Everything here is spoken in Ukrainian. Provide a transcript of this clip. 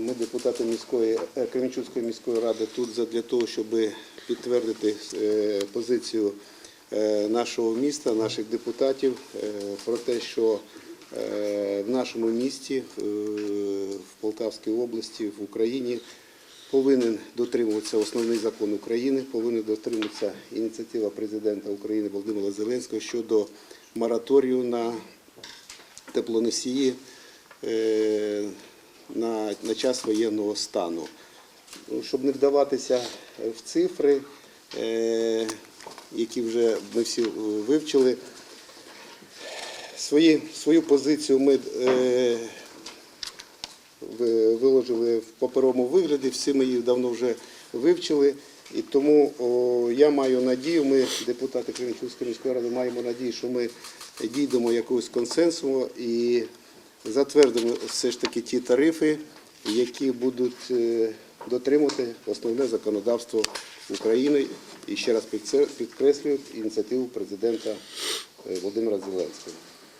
Ми депутати міської е, Кременчуцької міської ради тут для того, щоб підтвердити е, позицію е, нашого міста, наших депутатів про те, що в нашому місті, в Полтавській області, в Україні повинен дотримуватися основний закон України, повинен дотримуватися ініціатива президента України Володимира Зеленського щодо мораторію на теплоносії на, на час воєнного стану. Ну, Щоб не вдаватися в цифри, е, які вже ми всі е, вивчили, свої, свою позицію ми е, виложили в паперовому вигляді, всі ми її давно вже вивчили. І тому о, я маю надію, ми, депутати Кременчуцької міської ради, маємо надію, що ми дійдемо якогось консенсусу і затвердимо все ж таки ті тарифи, які будуть е, дотримувати основне законодавство України. І ще раз підкреслюють підкреслюю ініціативу президента е, Володимира Зеленського.